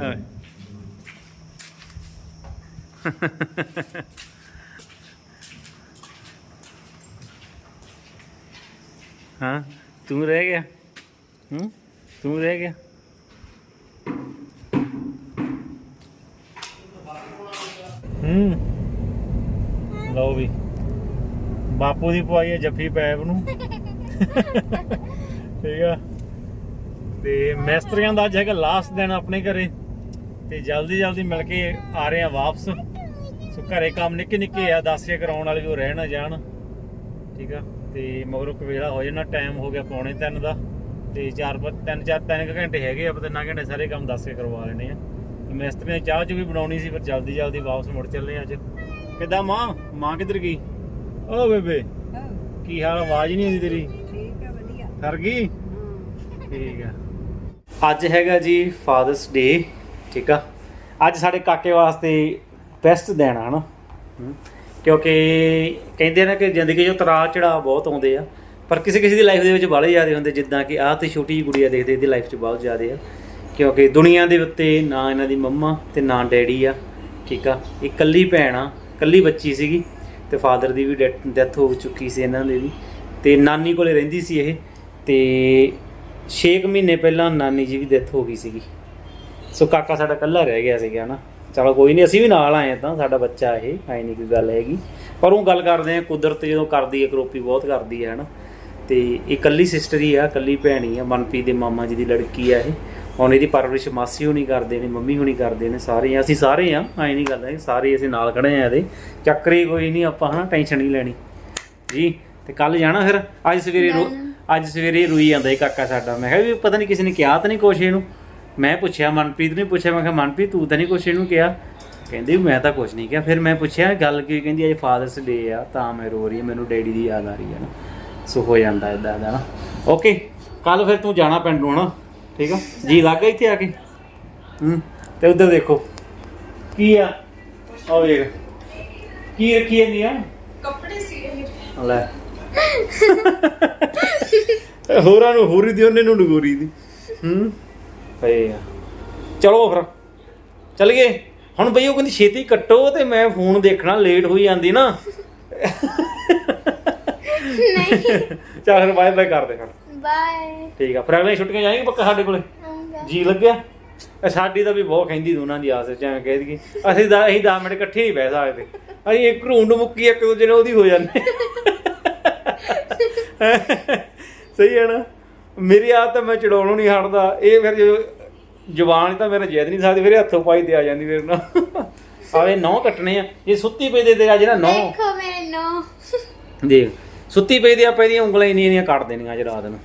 S1: ਹਾਏ
S4: ਹਾਂ ਤੂੰ ਰਹਿ ਗਿਆ ਹੂੰ ਤੂੰ ਰਹਿ ਗਿਆ
S1: ਹੂੰ ਲਓ ਵੀ ਬਾਪੂ ਦੀ ਪਵਾਈ ਹੈ ਜੱਫੀ ਪੈਪ ਨੂੰ। ਠੀਕ ਆ। ਤੇ ਮਿਸਤਰੀਆਂ ਦਾ ਅੱਜ ਹੈਗਾ ਲਾਸਟ ਦਿਨ ਆਪਣੇ ਘਰੇ। ਤੇ ਜਲਦੀ ਜਲਦੀ ਮਿਲ ਕੇ ਆ ਰਹੇ ਆ ਵਾਪਸ। ਸੋ ਘਰੇ ਕੰਮ ਨਿੱਕੇ ਨਿੱਕੇ ਆ ਦਾਸੀਆਂ ਕਰਾਉਣ ਵਾਲੇ ਵੀ ਉਹ ਰਹਿ ਨਾ ਜਾਣ। ਠੀਕ ਆ। ਤੇ ਮਗਰੋਂ ਕਵੇਲਾ ਹੋ ਜਾਣਾ ਟਾਈਮ ਹੋ ਗਿਆ ਪੌਣੇ 3 ਦਾ। ਤੇ 4 ਤਿੰਨ ਚਾਰ ਤਿੰਨ ਕੁ ਘੰਟੇ ਹੈਗੇ ਆ ਤਿੰਨਾਂ ਘੰਟੇ ਸਾਰੇ ਕੰਮ ਦਾਸੀਆਂ ਕਰਵਾ ਲੈਣੇ ਆ। ਮਿਸਤਰੀ ਨੇ ਚਾਹ ਚ ਵੀ ਬਣਾਉਣੀ ਸੀ ਫਿਰ ਜਲਦੀ ਜਲਦੀ ਵਾਪਸ ਮੁੜ ਚੱਲੇ ਅੱਜ। ਕਿੱਦਾਂ ਮਾਂ? ਮਾਂ ਕਿੱਧਰ ਗਈ? ਓ ਬੇਬੇ ਕੀ ਹਾਲ ਆਵਾਜ਼ ਨਹੀਂ ਆਉਂਦੀ ਤੇਰੀ?
S5: ਠੀਕ ਹੈ ਵਧੀਆ।
S1: ਕਰ ਗਈ? ਠੀਕ ਆ।
S4: ਅੱਜ ਹੈਗਾ ਜੀ ਫਾਦਰਸ ਡੇ ਠੀਕ ਆ? ਅੱਜ ਸਾਡੇ ਕਾਕੇ ਵਾਸਤੇ ਬੈਸਟ ਦਿਨ ਆ ਹਨਾ ਹਮ, ਕਿਉਂਕਿ ਕਹਿੰਦੇ ਨੇ ਕਿ ਜ਼ਿੰਦਗੀ 'ਚ ਉਤਰਾਅ ਚੜਾਅ ਬਹੁਤ ਆਉਂਦੇ ਆ। ਪਰ ਕਿਸੇ ਕਿਸੇ ਦੀ ਲਾਈਫ ਦੇ ਵਿੱਚ ਬਾਹਲੇ ਜ਼ਿਆਦੇ ਹੁੰਦੇ ਜਿੱਦਾਂ ਕਿ ਆਹ ਤੇ ਛੋਟੀ ਜਿਹੀ ਗੁੜੀਆ ਦੇਖਦੇ ਇਹਦੀ ਲਾਈਫ 'ਚ ਬਹੁਤ ਜ਼ਿਆਦੇ ਆ। ਕਿਉਂਕਿ ਦੁਨੀਆ ਦੇ ਉੱਤੇ ਨਾ ਇਹਨਾਂ ਦੀ ਮੰਮਾ ਤੇ ਨਾ ਡੈਡੀ ਆ ਠੀਕ ਆ? ਇਹ ਇਕੱਲੀ ਭੈਣ ਆ ਇਕੱਲੀ ਬੱਚੀ ਸੀਗੀ। ਤੇ ਫਾਦਰ ਦੀ ਵੀ ਡੈਥ ਹੋ ਚੁੱਕੀ ਸੀ ਇਹਨਾਂ ਦੀ ਵੀ। ਤੇ ਨਾਨੀ ਕੋਲੇ ਰਹਿੰਦੀ ਸੀ ਇਹ। ਤੇ 6 ਮਹੀਨੇ ਪਹਿਲਾਂ ਨਾਨੀ ਜੀ ਵੀ ਡੈਥ ਹੋ ਗਈ ਸੀਗੀ। ਸੋ ਕਾਕਾ ਸਾਡਾ ਇਕੱਲਾ ਰਹਿ ਗਿਆ ਸੀਗਾ ਨਾ
S1: ਚਲੋ ਕੋਈ ਨਹੀਂ ਅਸੀਂ ਵੀ ਨਾਲ ਆਏ ਤਾਂ ਸਾਡਾ ਬੱਚਾ ਇਹ, ਐ ਨਹੀਂ ਕੋਈ ਗੱਲ ਹੈਗੀ। ਪਰ ਉਹ ਗੱਲ ਕਰਦੇ ਆ, ਕੁਦਰਤ ਜਦੋਂ ਕਰਦੀ ਹੈ ਕਰੋਪੀ ਬਹੁਤ ਕਰਦੀ ਹੈ ਹਨਾ। ਤੇ ਇਹ ਇਕੱਲੀ ਸਿਸਟਰ ਹੀ ਆ, ਇਕੱਲੀ ਭੈਣੀ ਆ, ਮਨਪ੍ਰੀਤ ਦੇ ਮਾਮਾ ਜੀ ਦੀ ਲੜਕੀ ਆ ਇਹ। ਹੁਣ ਇਹਦੀ ਪਰਵਰਿਸ਼ ਮਾਸੀ ਹੋਣੀ ਕਰਦੇ ਨੇ ਮੰਮੀ ਹੋਣੀ ਕਰਦੇ ਨੇ ਸਾਰੇ ਆ, ਅਸੀਂ ਸਾਰੇ ਆ ਐ ਨਹੀਂ ਗੱਲ ਹੈ ਸਾਰੇ ਅਸੀਂ ਨਾਲ ਖੜੇ ਆ ਇਹਦੇ। ਚੱਕਰੀ ਕੋਈ ਨਹੀਂ ਆਪਾਂ ਹਨਾ ਟੈਨਸ਼ਨ ਨਹੀਂ ਲੈਣੀ। ਜੀ ਤੇ ਕੱਲ ਜਾਣਾ ਫਿਰ? ਅੱਜ ਸਵੇਰੇ ਰੋ ਅੱਜ ਸਵੇਰੇ ਰੋਈ ਜਾਂਦਾ ਇਹ ਕਾਕਾ ਸਾਡਾ। ਮੈਂ ਕਿਹਾ ਵੀ ਪਤਾ ਨਹੀਂ ਕਿਸੇ ਨੇ ਕਿਹਾ ਤਾਂ ਨਹੀਂ ਕੁਛ ਇਹਨੂੰ। ਮੈਂ ਪੁੱਛਿਆ ਮਨਪ੍ਰੀਤ ਨੇ ਪੁੱਛਿਆ ਮੈਂ ਕਿਹਾ ਮਨਪ੍ਰੀਤ ਤੂੰ ਤਾਂ ਨਹੀਂ ਕੁਛ ਇਹਨੂੰ ਕਿਹਾ? ਕਹਿੰਦੀ ਵੀ ਮੈਂ ਤਾਂ ਕੁਛ ਨਹੀਂ ਕਿਹਾ। ਫਿਰ ਮੈਂ ਪੁੱਛਿਆ ਗੱਲ ਕੀ? ਕਹਿੰਦੀ ਅੱਜ ਫਾਦਰਸ ਡੇ ਆ ਤਾਂ ਮੈਂ ਰੋ ਰਹੀ ਹਾਂ ਮੈਨੂੰ ਡੈਡੀ ਦੀ ਯਾਦ ਆ ਰਹੀ ਹੈ ਨਾ। ਸੋ ਹੋ ਜਾਂਦਾ ਇਦਾਂ ਦਾ ਨਾ। ਓਕੇ ਕੱਲ ਫਿਰ ਤੂੰ ਜਾਣਾ ਪਿੰਡ ਨੂੰ ਹਨਾ? ਠੀਕ ਆ? ਜੀ ਲੱਗ ਗਿਆ ਇੱਥੇ ਆ ਕੇ? ਹੂੰ ਤੇ ਉਧਰ ਦੇਖੋ। ਕੀ ਆ? ਆ ਵੇਖ। ਕੀ ਰੱਖੀ ਜਾਂਦੀ ਆ?
S2: ਕੱਪੜੇ ਸੀ ਇਹ
S1: ਲੈ। ਹੋਰਾਂ ਨੂੰ ਹੋਰੀ ਦੀ ਉਹਨੇ ਨੂੰ ਨਗੋਰੀ ਦੀ। ਹੂੰ? ਪਏ ਆ। ਚਲੋ ਫਿਰ। ਚੱਲ ਗਏ ਹੁਣ ਬਈ ਉਹ ਕਹਿੰਦੀ ਛੇਤੀ ਕੱਟੋ ਤੇ ਮੈਂ ਫੋਨ ਦੇਖਣਾ ਲੇਟ ਹੋਈ ਜਾਂਦੀ ਨਾ।
S3: ਨਹੀਂ।
S1: ਚੱਲ ਫਿਰ ਬਾਏ ਬਾਏ ਕਰਦੇ ਫਿਰ
S3: ਬਾਏ
S1: ਠੀਕ ਆ ਫਿਰ ਅਗਲੇ ਛੁੱਟੀਆਂ ਜਾਏਗੀ ਪੱਕਾ ਸਾਡੇ ਕੋਲੇ? ਜੀ ਲੱਗਿਆ? ਇਹ ਸਾਡੀ ਤਾਂ ਵੀ ਬਹੁਤ ਕਹਿੰਦੀ ਦੋਨਾਂ ਦੀ ਆਸ ਚ ਐਵੇਂ ਕਹਿ ਦਈਏ। ਅਸੀਂ ਦਾ ਅਸੀਂ 10 ਮਿੰਟ ਇਕੱਠੇ ਨਹੀਂ ਬਹਿ ਸਕਦੇ। ਅਸੀਂ ਇੱਕ ਰੂੰਡ ਮੁੱਕੀ ਇੱਕ ਦੂਜੇ ਨੇ ਉਹਦੀ ਹੋ ਜਾਂਦੇ। ਸਹੀ ਹੈ ਨਾ? ਮੇਰੀ ਆਦਤ ਤਾਂ ਮੈਂ ਚੜਾਉਣੋਂ ਨਹੀਂ ਹਟਦਾ। ਇਹ ਫਿਰ ਜੋ ਜ਼ੁਬਾਨ ਤਾਂ ਮੇਰੇ ਜੈਦ ਨਹੀਂ ਸਕਦੀ ਫਿਰ ਹੱਥੋਂ ਪਾਈ ਤੇ ਆ ਜਾਂਦੀ ਫਿਰ ਨਾ ਆਵੇ ਨੌ ਕੱਟਣੇ ਆ। ਜੇ ਸੁੱਤੀ ਪਈ ਦੇ ਤੇ ਅੱਜ ਨਾ ਨੌ।
S3: ਦੇਖੋ ਮੈਨੂੰ
S1: ਦੇਖ। ਸੁੱਤੀ ਪਈ ਦੀ ਆਪਾਂ ਇਹਦੀਆਂ ਉਂਗਲਾਂ ਇੰਨੀਆਂ ਇੰਨੀਆਂ ਕੱਟ ਦੇਣੀਆਂ ਅੱਜ ਰਾਤ ਨੂੰ।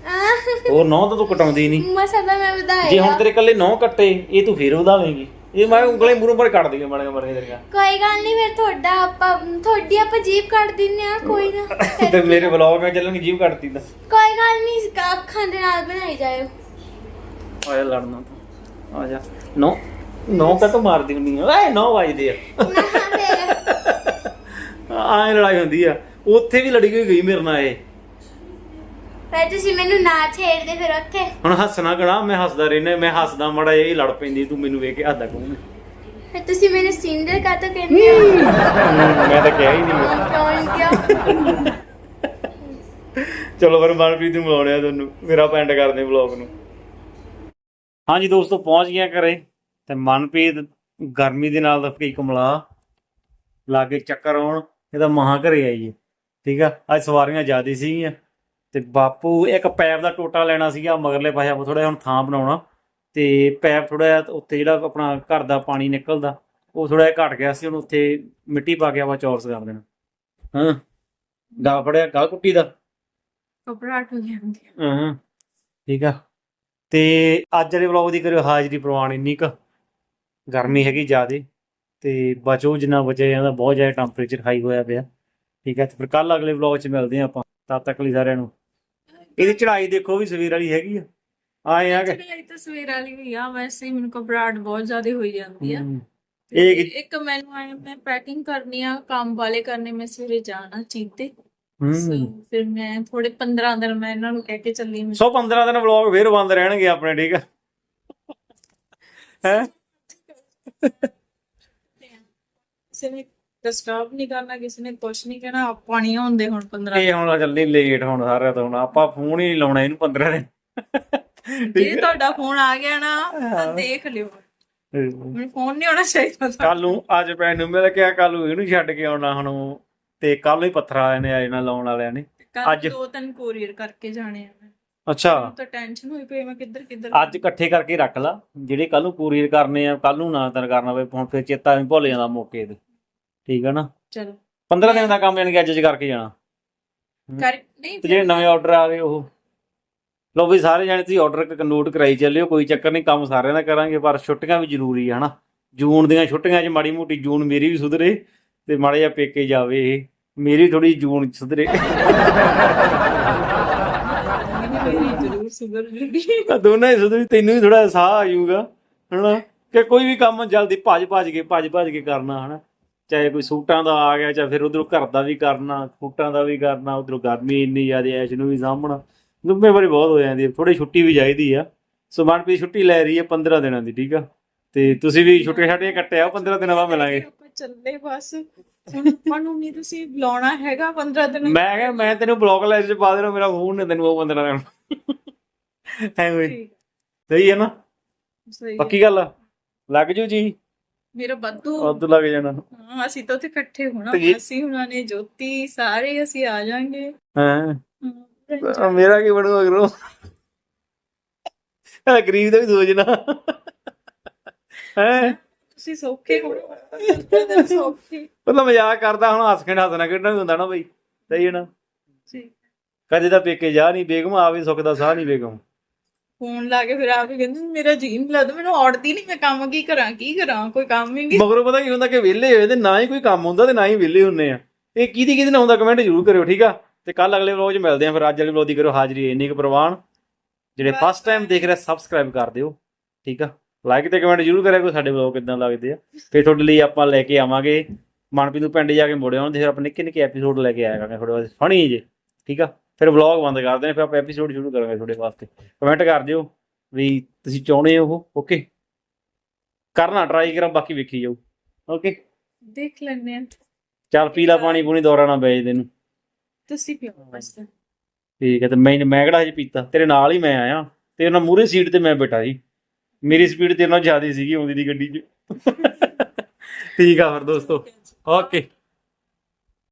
S1: ਹੋਰ ਨੌ ਤਾਂ ਤੂੰ ਕਟਾਉਂਦੀ ਨਹੀਂ।
S3: ਮਸਾ ਤਾਂ ਮੈਂ
S1: ਜੇ
S3: ਵਧਾਇਆ
S1: ਹੁਣ ਤੇਰੇ ਕੱਲੇ ਨੌ ਕੱਟੇ ਇਹ ਤੂੰ ਫੇਰ ਵਧਾਵੇਂਗੀ। ਇਹ ਮੈਂ ਉਂਗਲਾਂ ਮੂਰੋਂ ਪਰ ਕੱਟ ਦਈਆਂ ਮਾੜੀਆਂ ਮਾੜੀਆਂ ਤੇਰੀਆਂ।
S3: ਕੋਈ ਗੱਲ ਨਹੀਂ ਫਿਰ ਤੁਹਾਡਾ ਆਪਾਂ ਤੁਹਾਡੀ ਆਪਾਂ ਜੀਬ ਕੱਢ ਦਿੰਨੇ ਆ ਕੋਈ ਨਾ।
S1: ਤੇ ਮੇਰੇ ਵਲੌਗ ਵਿੱਚ ਚੱਲਣਗੇ ਜੀਵ ਕੱਟਦੀ ਤਾਂ।
S3: ਕੋਈ ਗੱਲ ਨਹੀਂ ਅੱਖਾਂ ਦੇ ਨਾਲ ਬਣਾਈ ਜਾਇਓ।
S1: ਆ ਜਾ ਲੜਨਾ ਤੂੰ। ਆ ਜਾ। ਨੌ ਨੌ ਕਾ ਮਾਰਦੀ ਹੁੰਨੀ ਆ? ਓਏ ਨੌ ਵੱਜਦੇ ਆ।
S3: ਨਾ ਫਿਰ।
S1: ਆਏ ਲੜਾਈ ਹੁੰਦੀ ਆ। ਉੱਥੇ ਵੀ ਲੜੀ ਹੋਈ ਗਈ ਮੇਰੇ ਨਾਲ ਇਹ।
S3: ਫਿਰ ਤੁਸੀਂ ਮੈਨੂੰ ਨਾ ਛੇੜਦੇ ਫਿਰ ਉੱਥੇ।
S1: ਹੁਣ ਹੱਸਣਾ ਕਣਾ ਮੈਂ ਹੱਸਦਾ ਰਹਿਣਾ ਮੈਂ ਹੱਸਦਾ ਮੜਾ ਇਹ ਲੜ ਪੈਂਦੀ ਤੂੰ ਮੈਨੂੰ ਵੇਖ ਕੇ ਹੱਸਦਾ ਕਹੂੰ
S3: ਫਿਰ ਤੁਸੀਂ ਮੈਨੂੰ ਸਿੰਦਰ ਕਾ ਤਾਂ ਕਹਿੰਦੇ ਹੋ?
S1: ਮੈਂ ਤਾਂ ਕਿਹਾ ਹੀ ਨਹੀਂ
S3: ਕਿਉਂ ਕਿਉਂ
S1: ਚਲੋ ਫਿਰ ਮਨਪ੍ਰੀਤ ਨੂੰ ਬੁਲਾਉਣਿਆ ਤੁਹਾਨੂੰ ਮੇਰਾ ਪੈਂਡ ਕਰਦੇ ਵਲੌਗ ਨੂੰ। ਹਾਂਜੀ ਦੋਸਤੋ ਪਹੁੰਚ ਗਿਆ ਘਰੇ ਤੇ ਮਨਪ੍ਰੀਤ ਗਰਮੀ ਦੇ ਨਾਲ ਕਈ ਕਮਲਾ। ਲਾਗੇ ਚੱਕਰ ਆਉਣ ਇਹਦਾ ਮਹਾ ਘਰੇ ਆਈ ਹੈ ਠੀਕ ਆ? ਅੱਜ ਸਵਾਰੀਆਂ ਜ਼ਿਆਦੀ ਸੀਗੀਆਂ ਤੇ ਬਾਪੂ ਇੱਕ ਪੈਪ ਦਾ ਟੋਟਾ ਲੈਣਾ ਸੀਗਾ ਮਗਰਲੇ ਪਾਸੇ ਆਪਾਂ ਥੋੜਾ ਹੁਣ ਥਾਂ ਬਣਾਉਣਾ ਤੇ ਪੈਪ ਥੋੜਾ ਜਿਹਾ ਉੱਤੇ ਜਿਹੜਾ ਆਪਣਾ ਘਰ ਦਾ ਪਾਣੀ ਨਿਕਲਦਾ ਉਹ ਥੋੜਾ ਜਿਹਾ ਘਟ ਗਿਆ ਸੀ ਉਹਨੂੰ ਉੱਥੇ ਮਿੱਟੀ ਪਾ ਕੇ ਆਪਾਂ ਚੌਰਸ ਕਰ ਦੇਣਾ। ਹਾਂ? ਗਾ ਫੜਿਆ ਗਾ ਕੁੱਟੀ ਦਾ?
S2: ਘਬਰਾਹਟ ਹੋ ਜਾਂਦੀ ਹੈ
S1: ਹਾਂ। ਠੀਕ ਆ? ਤੇ ਅੱਜ ਦੇ ਵਲੌਗ ਦੀ ਕਰਿਓ ਹਾਜ਼ਰੀ ਪ੍ਰਵਾਨ ਇੰਨੀ ਕੁ। ਗਰਮੀ ਹੈਗੀ ਜ਼ਿਆਦੇ ਤੇ ਬਚੋ ਜਿੰਨਾ ਬਚਿਆ ਜਾਂਦਾ ਬਹੁਤ ਜ਼ਿਆਦਾ ਟੈਂਪਰੇਚਰ ਹਾਈ ਹੋਇਆ ਪਿਆ। ਠੀਕ ਹੈ ਤੇ ਫਿਰ ਕੱਲ ਅਗਲੇ ਵਲੌਗ 'ਚ ਮਿਲਦੇ ਹਾਂ ਆਪਾਂ। ਤਦ ਤੱਕ ਲਈ ਸਾਰਿਆਂ ਨੂੰ। ਇਹਦੀ ਚੜਾਈ ਦੇਖੋ ਵੀ ਸਵੇਰ ਵਾਲੀ ਹੈਗੀ ਆ। ਆਏ ਆ ਕਿ
S2: ਚੜਾਈ ਤਾਂ ਸਵੇਰ ਵਾਲੀ ਵੀ ਆ ਵੈਸੇ ਹੀ ਮੈਨੂੰ ਘਬਰਾਹਟ ਬਹੁਤ ਜ਼ਿਆਦਾ ਹੋਈ ਜਾਂਦੀ ਆ।
S1: ਹਮ,
S2: ਤੇ
S1: ਇਹ ਕਿ-
S2: ਇੱਕ ਮੈਨੂੰ ਆਏ ਮੈਂ ਪੈਕਿੰਗ ਕਰਨੀ ਆ ਕੰਮ ਵਾਲੇ ਕਰਨੇ ਮੈਂ ਸਵੇਰੇ ਜਾਣਾ ਚੀਤੇ ਫਿਰ ਮੈਂ ਥੋੜੇ 15 ਦਿਨ ਮੈਂ ਇਹਨਾਂ ਨੂੰ ਕਹਿ ਕੇ ਚੱਲੀ ਮੈਂ
S1: ਸੋ 15 ਦਿਨ ਵਲੌਗ ਫੇਰ ਬੰਦ ਰਹਿਣਗੇ ਆਪਣੇ ਠੀਕ ਆ? ਹੈ?
S2: ਨੇ ਡਿਸਟਰਬ ਨਹੀਂ ਕਰਨਾ ਕਿਸੇ ਨੇ ਕੁਝ ਨਹੀਂ ਕਹਿਣਾ ਆਪਾਂ ਨਹੀਂ ਹੁੰਦੇ ਹੁਣ 15
S1: ਇਹ ਹੁਣ ਚੱਲੀ ਲੇਟ ਹੁਣ ਸਾਰਿਆਂ ਤੋਂ ਹੁਣ ਆਪਾਂ ਫੋਨ ਹੀ ਨੀ ਲਾਉਣਾ ਇਹਨੂੰ 15 ਦਿਨ।
S2: ਜੇ ਤੁਹਾਡਾ ਫੋਨ ਆ ਗਿਆ ਨਾ ਤਾਂ ਦੇਖ ਲਿਓ। ਮੈਨੂੰ ਫੋਨ ਨਹੀਂ ਆਉਣਾ ਚਾਹੀਦਾ
S1: ਕੱਲ ਨੂੰ ਅੱਜ ਭੈਣ ਨੂੰ ਮਿਲ ਕੇ ਕੱਲ ਨੂੰ ਇਹਨੂੰ ਛੱਡ ਕੇ ਆਉਣਾ ਹੁਣ ਤੇ ਕੱਲ ਨੂੰ ਹੀ ਪੱਥਰ ਵਾਲਿਆਂ ਨੇ ਆ ਜਾਣਾ ਲਾਉਣ ਵਾਲਿਆਂ ਨੇ। ਅੱਜ-
S2: ਦੋ ਤਿੰਨ ਕੋਰੀਅਰ ਕਰਕੇ ਜਾਣੇ ਆ
S1: ਅੱਛਾ।
S2: ਤਾਂ ਟੈਨਸ਼ਨ ਹੋਈ ਪਈ ਮੈਂ ਕਿੱਧਰ ਕਿੱਧਰ
S1: ਅੱਜ ਇਕੱਠੇ ਕਰਕੇ ਰੱਖ ਲਾ ਜਿਹੜੇ ਕੱਲ ਨੂੰ ਕੋਰੀਅਰ ਕਰਨੇ ਆ ਕੱਲ ਨੂੰ ਨਾ ਤਨ ਕਰਨਾ ਪਏ ਹੁਣ ਫਿਰ ਚੇਤਾ ਨਹੀਂ ਭੁੱਲ ਜਾਂਦਾ ਮੌਕੇ ਤੇ। ਠੀਕ ਆ ਨਾ?
S2: ਚਲੋ।
S1: 15 ਦਿਨ ਦਾ ਕੰਮ ਯਾਨੀ ਕਿ ਅੱਜ ਚ ਕਰਕੇ ਜਾਣਾ।
S2: ਕਰ ਨਹੀਂ
S1: ਤੇ ਜਿਹੜੇ ਨਵੇਂ ਆਰਡਰ ਆ ਗਏ ਉਹ। ਲੋ ਵੀ ਸਾਰੇ ਜਾਣੇ ਤੁਸੀਂ ਆਰਡਰ ਨੋਟ ਕਰਾਈ ਚੱਲਿਓ ਕੋਈ ਚੱਕਰ ਨਹੀਂ ਕੰਮ ਸਾਰਿਆਂ ਦਾ ਕਰਾਂਗੇ ਪਰ ਛੁੱਟੀਆਂ ਵੀ ਜ਼ਰੂਰੀ ਆ ਹਨਾ। ਜੂਨ ਦੀਆਂ ਛੁੱਟੀਆਂ 'ਚ ਮਾੜੀ ਮੋਟੀ ਜੂਨ ਮੇਰੀ ਵੀ ਸੁਧਰੇ ਤੇ ਮਾੜਾ ਜਿਹਾ ਪੇਕੇ ਜਾਵੇ ਇਹ। ਮੇਰੀ ਥੋੜੀ ਜੂਨ 'ਚ ਸੁਧਰੇ।
S2: ਜ਼ਰੂਰ ਸੁਧਰ ਜੂਗੀ
S1: ਤਾਂ ਦੋਨਾਂ ਹੀ ਸੁਧਰੀ ਤੈਨੂੰ ਵੀ ਥੋੜਾ ਸਾਹ ਆ ਜਾਊਗਾ ਹਨਾ। ਕਿ ਕੋਈ ਵੀ ਕੰਮ ਜਲਦੀ ਭੱਜ ਭੱਜ ਕੇ ਭੱਜ ਭੱਜ ਕੇ ਕਰਨਾ ਹਨਾ। ਚਾਹੇ ਕੋਈ ਸੂਟਾਂ ਦਾ ਆ ਗਿਆ ਚਾਹੇ ਫਿਰ ਉਧਰੋਂ ਘਰ ਦਾ ਵੀ ਕਰਨਾ ਸੂਟਾਂ ਦਾ ਵੀ ਕਰਨਾ ਉਧਰੋਂ ਗਰਮੀ ਇੰਨੀ ਜ਼ਿਆਦਾ ਐਸ਼ ਨੂੰ ਵੀ ਸਾਂਭਣਾ। ਜ਼ਿੰਮੇਵਾਰੀ ਬਹੁਤ ਹੋ ਜਾਂਦੀ ਹੈ ਥੋੜੀ ਛੁੱਟੀ ਵੀ ਚਾਹੀਦੀ ਆ। ਸੋ ਮਨਪ੍ਰੀਤ ਛੁੱਟੀ ਲੈ ਰਹੀ ਹੈ 15 ਦਿਨਾਂ ਦੀ ਠੀਕ ਆ? ਤੇ ਤੁਸੀਂ ਵੀ ਛੁੱਟੀਆਂ ਛਾਟੀਆਂ ਕੱਟਿਆ 15 ਦਿਨਾਂ ਬਾਅਦ ਮਿਲਾਂਗੇ।
S2: ਆਪਾਂ ਚੱਲੇ ਬਸ। ਹੁਣ ਆਪਾਂ ਨੂੰ ਨਹੀਂ ਤੁਸੀਂ ਬੁਲਾਉਣਾ ਹੈਗਾ 15 ਦਿਨ
S1: ਮੈਂ ਕਿਹਾ ਮੈਂ ਤੈਨੂੰ ਬਲੌਕ ਲਾਈਨ 'ਚ ਪਾ ਦੇਣਾ ਮੇਰਾ ਫੋਨ ਨੇ ਤੈਨੂੰ ਉਹ 15 ਦਿਨ ਐਵੇਂ। ਸਹੀ ਹੈ ਨਾ?
S2: ਸਹੀ।
S1: ਪੱਕੀ ਗੱਲ ਆ? ਲੱਗ ਜੂ ਜੀ।
S2: ਮੇਰਾ ਬੱਦੂ।
S1: ਅੱਧ ਲੱਗ ਜਾਣਾ।
S2: ਹਾਂ ਅਸੀਂ ਤਾਂ ਉੱਥੇ ਇਕੱਠੇ ਹੋਣਾ।
S1: ਤੇ ਇਹ-
S2: ਅਸੀਂ ਹੁਣਾਂ ਨੇ ਜੋਤੀ ਸਾਰੇ ਅਸੀਂ ਆ ਜਾਾਂਗੇ।
S1: ਹਾਂ? ਮੇਰਾ ਕੀ ਬਣੂਗਾ ਗਰੋ ਆ ਗਰੀਬ ਦਾ ਵੀ ਸੋਚਣਾ ਹੈ?
S2: ਤੁਸੀਂ ਸੌਖੇ ਹੋ ਸੌਖੇ।
S1: ਪਹਿਲਾਂ ਮਜ਼ਾਕ ਕਰਦਾ ਹੁਣ ਹੱਸ ਕੇ ਹੱਸਣਾ ਕਿਹੜਾ ਵੀ ਹੁੰਦਾ ਨਾ ਬਈ। ਸਹੀ ਹੈ ਨਾ?
S2: ਜੀ।
S1: ਕਦੇ ਤਾਂ ਪੇਕੇ ਜਾ ਨਹੀਂ ਬੇਗਮ ਆ ਵੀ ਸੁੱਖ ਦਾ ਸਾਹ ਨਹੀਂ ਬੇਗਮ।
S2: ਫੋਨ ਲਾ ਕੇ ਫਿਰ ਆ ਕੇ ਕਹਿੰਦੇ ਮੇਰਾ ਜੀ ਨਹੀਂ ਲੱਗਦਾ ਮੈਨੂੰ ਔੜਦੀ ਨਹੀਂ ਮੈਂ ਕੰਮ ਕੀ ਕਰਾਂ ਕੀ ਕਰਾਂ ਕੋਈ ਕੰਮ ਹੀ ਨਹੀਂ
S1: ਮਗਰੋਂ ਪਤਾ ਕੀ ਹੁੰਦਾ ਕਿ ਵਿਹਲੇ ਹੋਏ ਤੇ ਨਾ ਹੀ ਕੋਈ ਕੰਮ ਹੁੰਦਾ ਤੇ ਨਾ ਹੀ ਵਿਹਲੇ ਹੁੰਨੇ ਆ। ਇਹ ਕਿਹਦੀ ਕਿਹਦੀ ਨਾ ਹੁੰਦਾ ਕਮੈਂਟ ਜ਼ਰੂਰ ਕਰਿਓ ਠੀਕ ਆ? ਤੇ ਕੱਲ ਅਗਲੇ ਵਲੋਗ 'ਚ ਮਿਲਦੇ ਆ ਫਿਰ ਅੱਜ ਵਾਲੇ ਵਲੋਗ ਦੀ ਕਰੋ ਹਾਜ਼ਰੀ ਇੰਨੀ ਕੁ ਪ੍ਰਵਾਨ। ਜਿਹੜੇ ਫਸਟ ਟਾਈਮ ਦੇਖ ਰਹੇ ਸਬਸਕ੍ਰਾਈਬ ਕਰ ਦਿਓ ਠੀਕ ਆ? ਲਾਈਕ ਤੇ ਕਮੈਂਟ ਜ਼ਰੂਰ ਕਰਿਆ ਕੋਈ ਸਾਡੇ ਵਲੋਗ ਕਿਦਾਂ ਲੱਗਦੇ ਆ। ਫਿਰ ਤੁਹਾਡੇ ਲਈ ਆਪਾਂ ਲੈ ਕੇ ਆਵਾਂਗੇ ਮਨਪ੍ਰੀਤ ਨੂੰ ਪਿੰਡ ਜਾ ਕੇ ਮੁੜੇ ਆਉਣ ਤੇ ਫਿਰ ਆਪਾਂ ਨਿੱਕੇ ਨਿੱਕੇ ਐਪੀਸੋਡ ਲੈ ਕੇ ਆਇਆ ਕਰਾਂਗੇ ਤੁਹਾਡੇ ਵਾਸਤੇ ਫਣੀ ਜੇ ਠੀਕ ਆ? ਫਿਰ ਵਲੌਗ ਬੰਦ ਕਰ ਦੇਣੇ ਫਿਰ ਆਪਾਂ ਐਪੀਸੋਡ ਸ਼ੁਰੂ ਕਰਾਂਗੇ ਤੁਹਾਡੇ ਵਾਸਤੇ। ਕਮੈਂਟ ਕਰ ਦਿਓ ਵੀ ਤੁਸੀਂ ਚਾਹੁੰਦੇ ਹੋ ਉਹ ਓਕੇ ਕਰਨਾ ਟਰਾਈ ਕਰਾਂ ਬਾਕੀ ਵੇਖੀ ਜਾਓ। ਓਕੇ
S2: ਦੇਖ ਲੈਣੇ ਆ
S1: ਚੱਲ ਪੀਲਾ ਪਾਣੀ ਪੂਣੀ ਦੌਰਾ ਨਾ ਵੇਚ ਤੈਨੂੰ।
S2: ਤੁਸੀਂ ਪੀਓ ਬਸ।
S1: ਠੀਕ ਹੈ ਤੇ ਮੈਂ ਮੈਂ ਕਿਹੜਾ ਹਜੇ ਪੀਤਾ? ਤੇਰੇ ਨਾਲ ਹੀ ਮੈਂ ਆਇਆ। ਤੇ ਉਹਨਾਂ ਮੂਰੇ ਸੀਟ ਤੇ ਮੈਂ ਬੈਠਾ ਸੀ। ਮੇਰੀ ਸਪੀਡ ਤੇਰੇ ਨਾਲ ਜ਼ਿਆਦਾ ਸੀਗੀ ਆਉਂਦੀ ਦੀ ਗੱਡੀ 'ਚ। ਠੀਕ ਆ ਫਿਰ ਦੋਸਤੋ। ਓਕੇ